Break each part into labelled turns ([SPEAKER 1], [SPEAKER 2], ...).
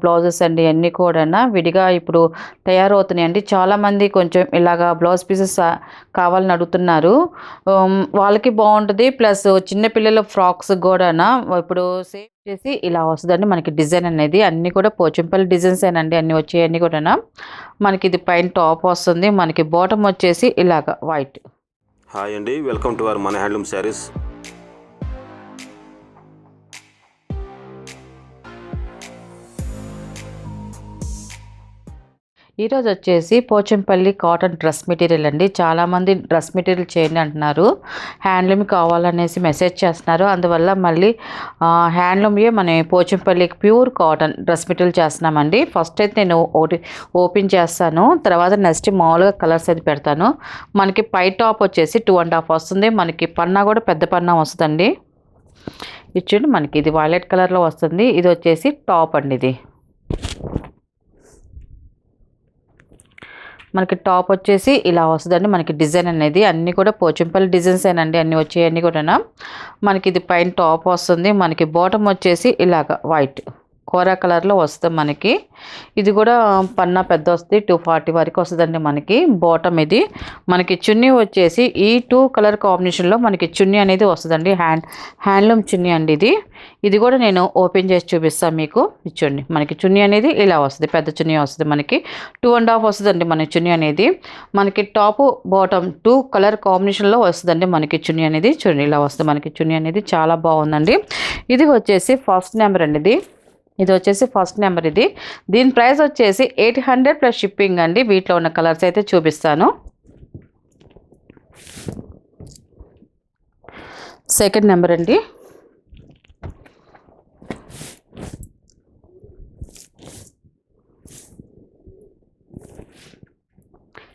[SPEAKER 1] Blouses అండి అన్నీ కూడా విడిగా ఇప్పుడు తయారవుతున్నాయి అండి. చాలామంది కొంచెం ఇలాగా బ్లౌజ్ పీసెస్ కావాలని అడుగుతున్నారు. వాళ్ళకి బాగుంటుంది. ప్లస్ చిన్నపిల్లల ఫ్రాక్స్ కూడా ఇప్పుడు సేఫ్ చేసి ఇలా వస్తుందండి మనకి డిజైన్ అనేది. అన్నీ కూడా పోచంపల్లి డిజైన్స్ ఏనండి. అన్నీ వచ్చాయన్నీ కూడా మనకి ఇది పైన టాప్ వస్తుంది. మనకి బాటమ్ వచ్చేసి ఇలాగ వైట్.
[SPEAKER 2] హాయ్ అండి. వెల్కమ్ టు అవర్ మన హ్యాండ్లూమ్ శారీస్.
[SPEAKER 1] ఈరోజు వచ్చేసి పోచంపల్లి కాటన్ డ్రెస్ మెటీరియల్ అండి. చాలామంది డ్రెస్ మెటీరియల్ చేయండి అంటున్నారు. హ్యాండ్లూమ్ కావాలనేసి మెసేజ్ చేస్తున్నారు. అందువల్ల మళ్ళీ హ్యాండ్లూమ్యే మన పోచంపల్లికి ప్యూర్ కాటన్ డ్రెస్ మెటీరియల్ చేస్తున్నామండి. ఫస్ట్ అయితే నేను ఒకటి ఓపెన్ చేస్తాను. తర్వాత నెక్స్ట్ మామూలుగా కలర్స్ అయితే పెడతాను. మనకి పై టాప్ వచ్చేసి టూ అండ్ హాఫ్ వస్తుంది. మనకి పన్నా కూడా పెద్ద పన్నా వస్తుందండి. ఇది చూడండి మనకి ఇది వైలెట్ కలర్లో వస్తుంది. ఇది వచ్చేసి టాప్ అండి ఇది. మనకి టాప్ వచ్చేసి ఇలా వస్తుందండి. మనకి డిజైన్ అనేది అన్నీ కూడా పోచంపల్లి డిజైన్స్ ఏనండి. అన్నీ వచ్చాయన్నీ కూడా మనకి ఇది పైన టాప్ వస్తుంది. మనకి బాటమ్ వచ్చేసి ఇలాగ వైట్. కోరా కలర్లో వస్తుంది మనకి. ఇది కూడా పన్నా పెద్ద వస్తుంది టూ ఫార్టీ వరకు వస్తుందండి మనకి. బాటమ్ ఇది. మనకి చున్నీ వచ్చేసి ఈ టూ కలర్ కాంబినేషన్లో మనకి చున్నీ అనేది వస్తుందండి. హ్యాండ్ హ్యాండ్లూమ్ చున్నీ అండి ఇది. ఇది కూడా నేను ఓపెన్ చేసి చూపిస్తాను మీకు. ఇచ్చండి మనకి చున్నీ అనేది ఇలా వస్తుంది పెద్ద చున్నీ వస్తుంది మనకి. టూ అండ్ హాఫ్ వస్తుందండి మన చున్నీ అనేది. మనకి టాప్ బాటమ్ టూ కలర్ కాంబినేషన్లో వస్తుందండి మనకి చున్నీ అనేది. చూడండి ఇలా వస్తుంది మనకి చున్నీ అనేది. చాలా బాగుందండి. ఇది వచ్చేసి ఫస్ట్ నెంబర్ అండి ఇది. ఇది వచ్చేసి ఫస్ట్ నెంబర్ ఇది. దీని ప్రైస్ వచ్చేసి ఎయిట్ హండ్రెడ్ ప్లస్ షిప్పింగ్ అండి. వీటిలో ఉన్న కలర్స్ అయితే చూపిస్తాను. సెకండ్ నెంబర్ అండి.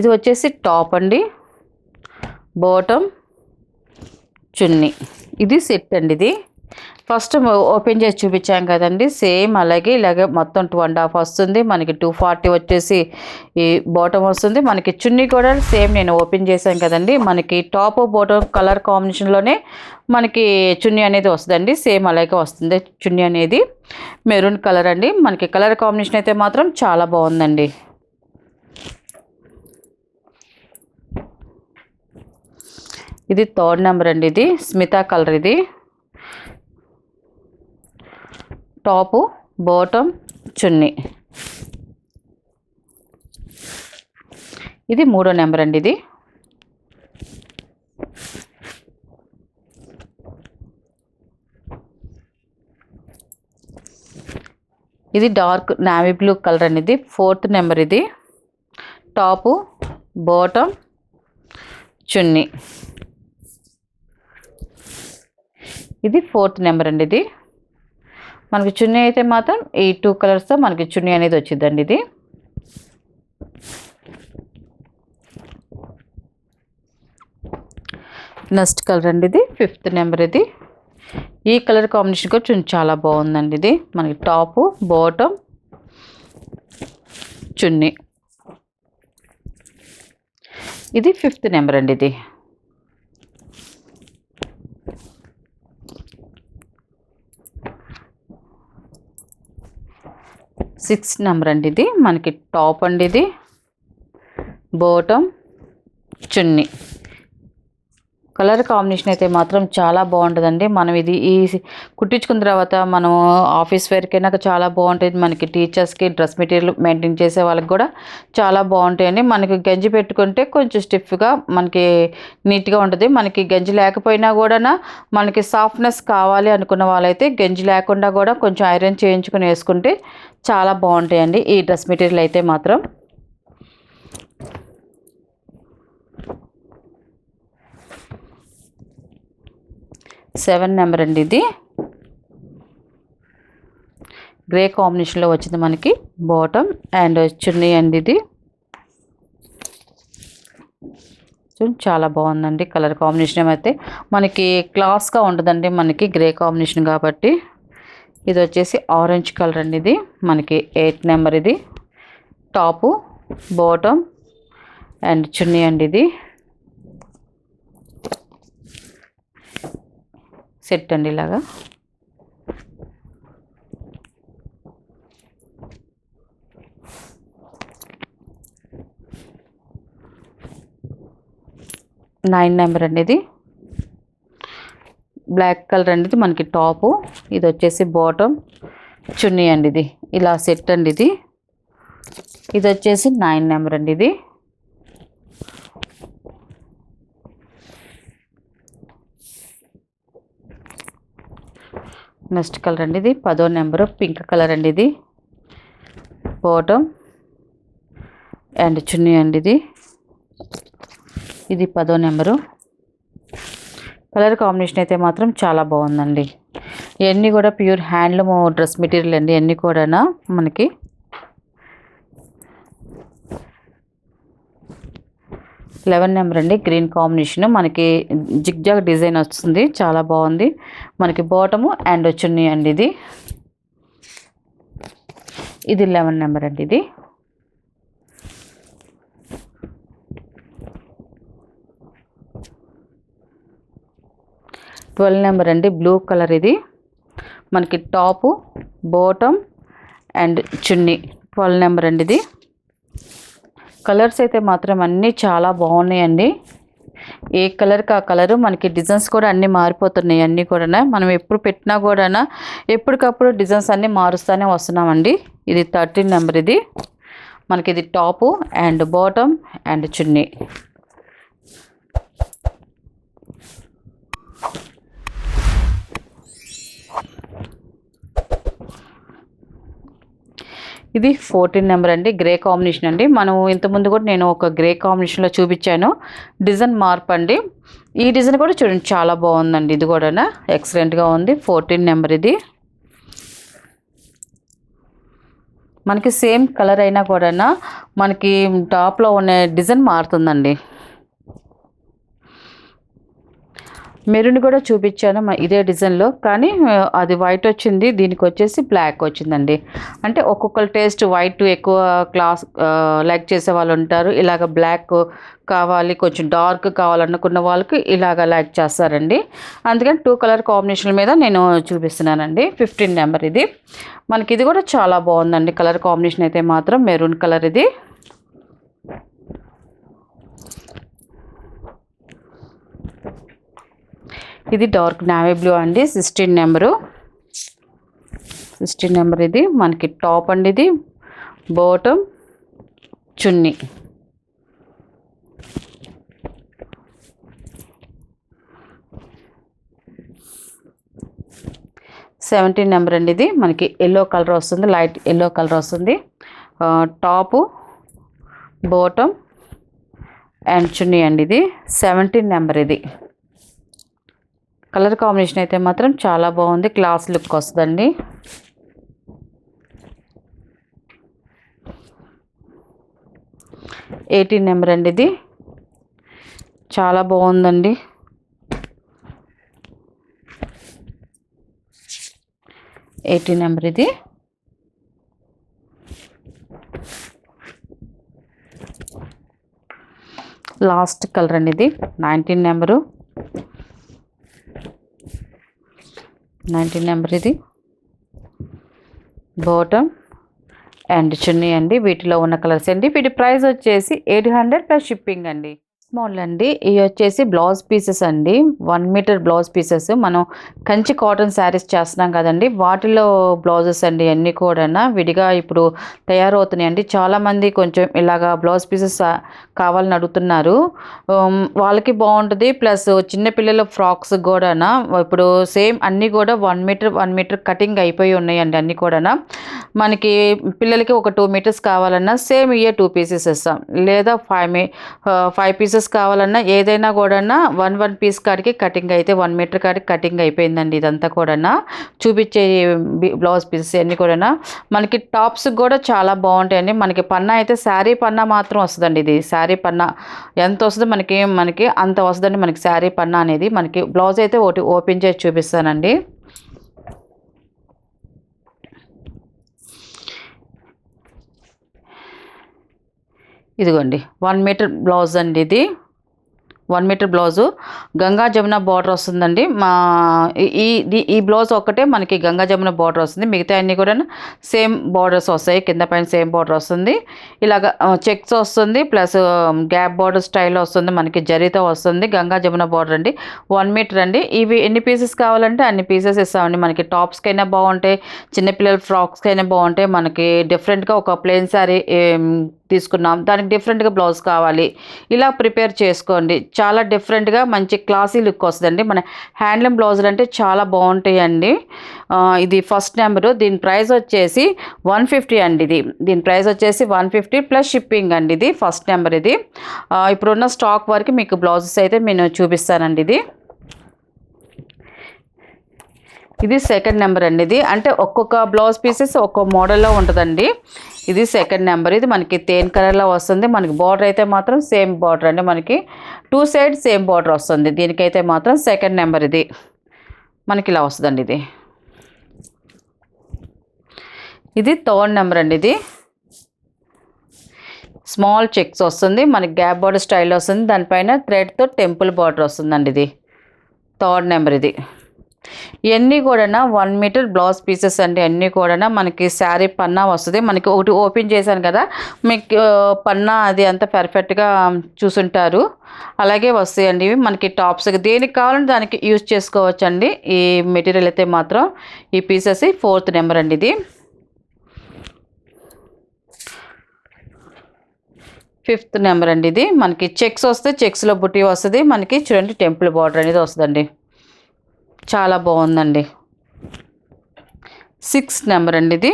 [SPEAKER 1] ఇది వచ్చేసి టాప్ అండి. బాటమ్ చున్నీ. ఇది సెట్ అండి ఇది. ఫస్ట్ ఓపెన్ చేసి చూపించాం కదండి. సేమ్ అలాగే ఇలాగే మొత్తం టూ అండ్ హాఫ్ వస్తుంది. మనకి టూ ఫార్టీ వచ్చేసి ఈ బాటమ్ వస్తుంది. మనకి చున్నీ కూడా సేమ్ నేను ఓపెన్ చేశాను కదండి. మనకి టాప్ బాటమ్ కలర్ కాంబినేషన్లోనే మనకి చున్నీ అనేది వస్తుందండి. సేమ్ అలాగే వస్తుంది చున్నీ అనేది. మెరూన్ కలర్ అండి. మనకి కలర్ కాంబినేషన్ అయితే మాత్రం చాలా బాగుందండి. ఇది థర్డ్ నెంబర్ అండి ఇది. స్మితా కలర్ ఇది. Top bottom chunni. ఇది మూడో నెంబర్ అండి ఇది. ఇది డార్క్ నావీ బ్లూ కలర్ అండి ఇది. ఫోర్త్ నెంబర్ ఇది. Top bottom chunni. ఇది ఫోర్త్ నెంబర్ అండి ఇది. మనకి చున్నీ అయితే మాత్రం ఈ టూ కలర్స్తో మనకి చున్నీ అనేది వచ్చిందండి ఇది. నెక్స్ట్ కలర్ అండి ఇది ఫిఫ్త్ నెంబర్ ఇది. ఈ కలర్ కాంబినేషన్ కూడా చున్నీ చాలా బాగుందండి ఇది. మనకి టాపు బాటమ్ చున్నీ. ఇది ఫిఫ్త్ నెంబర్ అండి ఇది. సిక్స్ నెంబర్ అండి ఇది. మనకి టాప్ అండి ఇది. బోటం చున్నీ. కలర్ కాంబినేషన్ అయితే మాత్రం చాలా బాగుంటుందండి. మనం ఇది ఈ కుట్టించుకున్న తర్వాత మనం ఆఫీస్ వేర్కైనా చాలా బాగుంటుంది. మనకి టీచర్స్కి డ్రెస్ మెటీరియల్ మెయింటైన్ చేసే వాళ్ళకి కూడా చాలా బాగుంటాయండి. మనకి గంజి పెట్టుకుంటే కొంచెం స్టిఫ్గా మనకి నీట్గా ఉంటుంది. మనకి గంజి లేకపోయినా కూడా మనకి సాఫ్ట్నెస్ కావాలి అనుకున్న వాళ్ళైతే గంజి లేకుండా కూడా కొంచెం ఐరన్ చేయించుకుని వేసుకుంటే చాలా బాగుంటాయండి. ఈ డ్రెస్ మెటీరియల్ అయితే మాత్రం. సెవెన్ నెంబర్ అండి ఇది. గ్రే కాంబినేషన్లో వచ్చింది మనకి బాటమ్ అండ్ చున్నీ అండి ఇది. చూడండి చాలా బాగుందండి కలర్ కాంబినేషన్ అయితే. మనకి క్లాస్గా ఉంటుందండి మనకి గ్రే కాంబినేషన్ కాబట్టి. ఇది వచ్చేసి ఆరెంజ్ కలర్ అండి ఇది. మనకి ఎయిట్ నెంబర్ ఇది. టాపు బాటమ్ అండ్ చున్నీ అండి ఇది. సెట్ అండి ఇలాగా. నైన్ నెంబర్ అండి ఇది. బ్లాక్ కలర్ అండి మనకి టాపు. ఇది వచ్చేసి బాటమ్. చున్నీ అండి ఇది. ఇలా సెట్ అండి ఇది. ఇది వచ్చేసి నైన్ నెంబర్ అండి ఇది. నెక్స్ట్ కలర్ అండి ఇది. పదో నెంబరు పింక్ కలర్ అండి ఇది. బాటమ్ అండ్ చున్నీ అండి ఇది. ఇది పదో నెంబరు. కలర్ కాంబినేషన్ అయితే మాత్రం చాలా బాగుందండి. ఇవన్నీ కూడా ప్యూర్ హ్యాండ్లూమ్ డ్రెస్ మెటీరియల్ అండి. ఇవన్నీ కూడా మనకి. లెవెన్ నెంబర్ అండి గ్రీన్ కాంబినేషన్. మనకి జిగ్జాగ్ డిజైన్ వస్తుంది చాలా బాగుంది. మనకి బాటము అండ్ చున్నీ అండి ఇది. ఇది లెవెన్ నెంబర్ అండి ఇది. ట్వెల్వ్ నెంబర్ అండి బ్లూ కలర్ ఇది. మనకి top bottom and chunni. Twelve number అండి ఇది. కలర్స్ అయితే మాత్రం అన్నీ చాలా బాగున్నాయండి. ఏ కలర్కి ఆ కలరు మనకి డిజైన్స్ కూడా అన్నీ మారిపోతున్నాయి అన్నీ కూడా మనం ఎప్పుడు పెట్టినా కూడా ఎప్పటికప్పుడు డిజైన్స్ అన్నీ మారుస్తూనే వస్తున్నామండి. ఇది థర్టీన్ నెంబర్ ఇది. మనకి ఇది top and bottom and chunni. ఇది ఫోర్టీన్ నెంబర్ అండి గ్రే కాంబినేషన్ అండి. మనం ఇంతకుముందు కూడా నేను ఒక గ్రే కాంబినేషన్లో చూపించాను. డిజైన్ మార్పు అండి. ఈ డిజైన్ కూడా చూడండి చాలా బాగుందండి. ఇది కూడా ఎక్సలెంట్గా ఉంది. ఫోర్టీన్ నెంబర్ ఇది. మనకి సేమ్ కలర్ అయినా కూడా మనకి టాప్లో ఉన్న డిజైన్ మారుతుందండి. మెరూన్ కూడా చూపించాను ఇదే డిజైన్లో కానీ అది వైట్ వచ్చింది దీనికి వచ్చేసి బ్లాక్ వచ్చిందండి. అంటే ఒక్కొక్కరు టేస్ట్ వైట్ ఎక్కువ క్లాస్ లైక్ చేసే వాళ్ళు ఉంటారు. ఇలాగ బ్లాక్ కావాలి కొంచెం డార్క్ కావాలనుకున్న వాళ్ళకి ఇలాగ లైక్ చేస్తారండి. అందుకని టూ కలర్ కాంబినేషన్ మీద నేను చూపిస్తున్నానండి. ఫిఫ్టీన్ నెంబర్ ఇది. మనకి ఇది కూడా చాలా బాగుందండి. కలర్ కాంబినేషన్ అయితే మాత్రం మెరూన్ కలర్ ఇది. ఇది డార్క్ నావీ బ్లూ అండి సిక్స్టీన్ నెంబరు. సిక్స్టీన్ నెంబర్ ఇది మనకి టాప్ అండి ఇది. బాటమ్ చున్నీ. సెవెంటీన్ నెంబర్ అండి ఇది మనకి ఎల్లో కలర్ వస్తుంది లైట్ ఎల్లో కలర్ వస్తుంది. టాపు బాటమ్ అండ్ చున్నీ అండి ఇది సెవెంటీన్ నెంబర్ ఇది. కలర్ కాంబినేషన్ అయితే మాత్రం చాలా బాగుంది. క్లాస్ లుక్ వస్తుందండి. ఎయిటీన్ నెంబర్ అండి ఇది. చాలా బాగుందండి. ఎయిటీన్ నెంబర్ ఇది. లాస్ట్ కలర్ అండి ఇది. Nineteen number. నైన్టీన్ నెంబర్ ఇది. బాటమ్ అండ్ చున్నీ అండి. వీటిలో ఉన్న కలర్స్ అండి వీటి ప్రైస్ వచ్చేసి ఎయిట్ హండ్రెడ్ ప్లస్ షిప్పింగ్ అండి. స్మాల్ అండి. ఇవి వచ్చేసి బ్లౌజ్ పీసెస్ అండి. One metre blouse pieces. మనం కంచి కాటన్ శారీస్ చేస్తున్నాం కదండి. వాటిలో బ్లౌజెస్ అండి అన్నీ కూడా విడిగా ఇప్పుడు తయారవుతున్నాయండి. చాలామంది కొంచెం ఇలాగా బ్లౌజ్ పీసెస్ కావాలని అడుగుతున్నారు. వాళ్ళకి బాగుంటుంది. ప్లస్ చిన్నపిల్లల ఫ్రాక్స్ కూడా ఇప్పుడు సేమ్ అన్నీ కూడా one metre one metre cutting అయిపోయి ఉన్నాయండి అన్నీ కూడా మనకి పిల్లలకి ఒక టూ మీటర్స్ కావాలన్నా సేమ్ ఇయే టూ పీసెస్ ఇస్తాం. లేదా ఫైవ్ మీ ఫైవ్ పీసెస్ కావాలన్నా ఏదైనా కూడా వన్ వన్ పీస్ కాడికి కటింగ్ అయితే వన్ మీటర్ కాడికి కటింగ్ అయిపోయిందండి ఇదంతా కూడా చూపించే బ్లౌజ్ పీసెస్ అన్నీ కూడా మనకి టాప్స్ కూడా చాలా బాగుంటాయండి. మనకి పన్నా అయితే శారీ పన్నా మాత్రం వస్తుందండి ఇది. శారీ పన్నా ఎంత వస్తుందో మనకి మనకి అంత వస్తుందండి మనకి శారీ పన్నా అనేది. మనకి బ్లౌజ్ అయితే ఒకటి ఓపెన్ చేసి చూపిస్తానండి. ఇదిగోండి వన్ మీటర్ బ్లౌజ్ అండి ఇది. One metre blouse Ganga Jamuna border వస్తుందండి. మా ఈ- ఈ బ్లౌజ్ ఒక్కటే మనకి గంగా జమున బార్డర్ వస్తుంది. మిగతా అన్నీ కూడా సేమ్ బార్డర్స్ వస్తాయి. కింద పైన సేమ్ బార్డర్ వస్తుంది. ఇలాగ చెక్స్ వస్తుంది. ప్లస్ గ్యాప్ బార్డర్ స్టైల్ వస్తుంది. మనకి జరీతో వస్తుంది. గంగా జమున బార్డర్ అండి. వన్ మీటర్ అండి. ఇవి ఎన్ని పీసెస్ కావాలంటే అన్ని పీసెస్ ఇస్తామండి. మనకి టాప్స్కైనా బాగుంటాయి. చిన్నపిల్లల ఫ్రాక్స్కైనా బాగుంటాయి. మనకి డిఫరెంట్గా ఒక ప్లెయిన్ శారీ తీసుకున్నాం. దానికి డిఫరెంట్గా బ్లౌజ్ కావాలి. ఇలా ప్రిపేర్ చేసుకోండి. చాలా డిఫరెంట్గా మంచి క్లాసీ లుక్ వస్తుందండి. మన హ్యాండ్లూమ్ బ్లౌజులు అంటే చాలా బాగుంటాయండి. ఇది ఫస్ట్ నెంబరు దీని ప్రైస్ వచ్చేసి వన్ ఫిఫ్టీ అండి ఇది. దీని ప్రైస్ వచ్చేసి వన్ ఫిఫ్టీ ప్లస్ షిప్పింగ్ అండి ఇది. ఫస్ట్ నెంబర్ ఇది. ఇప్పుడున్న స్టాక్ వరకు మీకు బ్లౌజెస్ అయితే నేను చూపిస్తానండి ఇది. ఇది సెకండ్ నెంబర్ అండి ఇది. అంటే ఒక్కొక్క బ్లౌజ్ పీసెస్ ఒక్కో మోడల్లో ఉంటుందండి. ఇది సెకండ్ నెంబర్ ఇది మనకి తేన్ కలర్లో వస్తుంది. మనకి బార్డర్ అయితే మాత్రం సేమ్ బార్డర్ అండి మనకి. టూ సైడ్ సేమ్ బార్డర్ వస్తుంది. దీనికైతే మాత్రం సెకండ్ నెంబర్ ఇది. మనకి ఇలా వస్తుందండి ఇది. ఇది థర్డ్ నెంబర్ అండి ఇది. స్మాల్ చెక్స్ వస్తుంది. మనకి గ్యాప్ బార్డర్ స్టైల్ వస్తుంది. దానిపైన థ్రెడ్తో టెంపుల్ బార్డర్ వస్తుందండి ఇది. థర్డ్ నెంబర్ ఇది. ఇవన్నీ కూడా వన్ మీటర్ బ్లౌజ్ పీసెస్ అండి. అన్నీ కూడా మనకి శారీ పన్నా వస్తుంది. మనకి ఒకటి ఓపెన్ చేశాను కదా మీకు పన్నా అది అంత పర్ఫెక్ట్గా చూసుంటారు. అలాగే వస్తాయండి ఇవి. మనకి టాప్స్ దేనికి కావాలంటే దానికి యూజ్ చేసుకోవచ్చు అండి ఈ మెటీరియల్ అయితే మాత్రం ఈ పీసెస్ ఫోర్త్ నెంబర్ అండి ఇది. ఫిఫ్త్ నెంబర్ అండి ఇది. మనకి చెక్స్ వస్తే చెక్స్లో బుట్టి వస్తుంది. మనకి చూడండి టెంపుల్ బార్డర్ అనేది వస్తుందండి. చాలా బాగుందండి. సిక్స్ నెంబర్ అండి ఇది.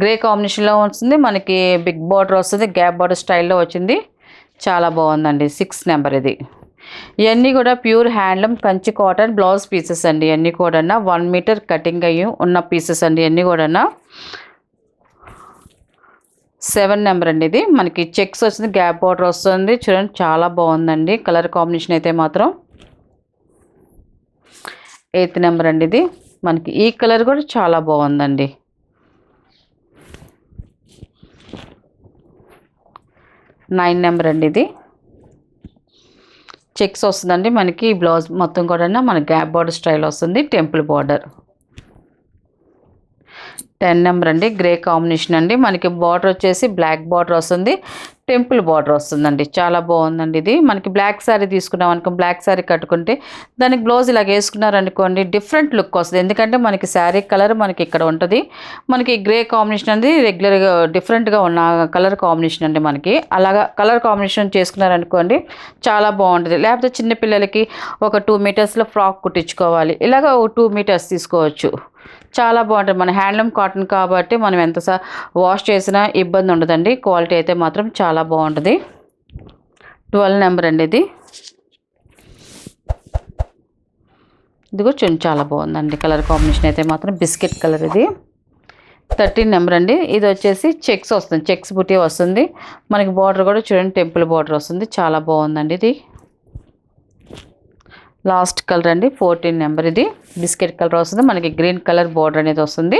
[SPEAKER 1] గ్రే కాంబినేషన్లో వస్తుంది. మనకి బిగ్ బార్డర్ వస్తుంది. గ్యాప్ బార్డర్ స్టైల్లో వచ్చింది. చాలా బాగుందండి. సిక్స్ నెంబర్ ఇది. ఇవన్నీ కూడా pure handloom Kanchi cotton blouse pieces అండి. ఇవన్నీ కూడా వన్ మీటర్ కటింగ్ అయ్యి ఉన్న పీసెస్ అండి. ఇవన్నీ కూడా సెవెన్ నెంబర్ అండి ఇది. మనకి చెక్స్ వచ్చింది గ్యాప్ బార్డర్ వస్తుంది. చూడండి చాలా బాగుందండి. కలర్ కాంబినేషన్ అయితే మాత్రం. ఎయిత్ నెంబర్ అండి ఇది. మనకి ఈ కలర్ కూడా చాలా బాగుందండి. నైన్ నెంబర్ అండి ఇది. చెక్స్ వస్తుందండి. మనకి బ్లౌజ్ మొత్తం కూడా మన గ్యాప్ బార్డర్ స్టైల్ వస్తుంది. Temple border. టెన్ నెంబర్ అండి. గ్రే కాంబినేషన్ అండి. మనకి బార్డర్ వచ్చేసి బ్లాక్ బార్డర్ వస్తుంది. టెంపుల్ బార్డర్ వస్తుందండి. చాలా బాగుందండి ఇది. మనకి బ్లాక్ శారీ తీసుకున్నాం అనుకో బ్లాక్ శారీ కట్టుకుంటే దానికి బ్లౌజ్ ఇలాగ వేసుకున్నారనుకోండి డిఫరెంట్ లుక్ వస్తుంది. ఎందుకంటే మనకి శారీ కలర్ మనకి ఇక్కడ ఉంటుంది. మనకి గ్రే కాంబినేషన్ అనేది రెగ్యులర్గా డిఫరెంట్గా ఉన్న కలర్ కాంబినేషన్ అండి మనకి. అలాగా కలర్ కాంబినేషన్ చేసుకున్నారనుకోండి చాలా బాగుంటుంది. లేకపోతే చిన్నపిల్లలకి ఒక టూ మీటర్స్లో ఫ్రాక్ కుట్టించుకోవాలి. ఇలాగ ఒక టూ మీటర్స్ తీసుకోవచ్చు. చాలా బాగుంటుంది. మన హ్యాండ్లూమ్ కాటన్ కాబట్టి మనం ఎంత వాష్ చేసినా ఇబ్బంది ఉండదండి. క్వాలిటీ అయితే మాత్రం చాలా బాగుంటుంది. ట్వెల్వ్ నెంబర్ అండి ఇది. ఇది కూడా చూడండి చాలా బాగుందండి. కలర్ కాంబినేషన్ అయితే మాత్రం బిస్కెట్ కలర్ ఇది. థర్టీన్ నెంబర్ అండి. ఇది వచ్చేసి చెక్స్ వస్తుంది. చెక్స్ బుటీ వస్తుంది. మనకి బార్డర్ కూడా చూడండి టెంపుల్ బార్డర్ వస్తుంది. చాలా బాగుందండి ఇది. లాస్ట్ కలర్ అండి ఫోర్టీన్ నెంబర్ ఇది. బిస్కెట్ కలర్ వస్తుంది మనకి గ్రీన్ కలర్ బోర్డర్ అనేది వస్తుంది.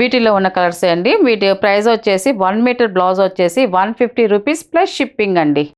[SPEAKER 1] వీటిలో ఉన్న కలర్స్ అండి వీటి ప్రైస్ వచ్చేసి వన్ మీటర్ బ్లౌజ్ వచ్చేసి one fifty rupees plus shipping అండి.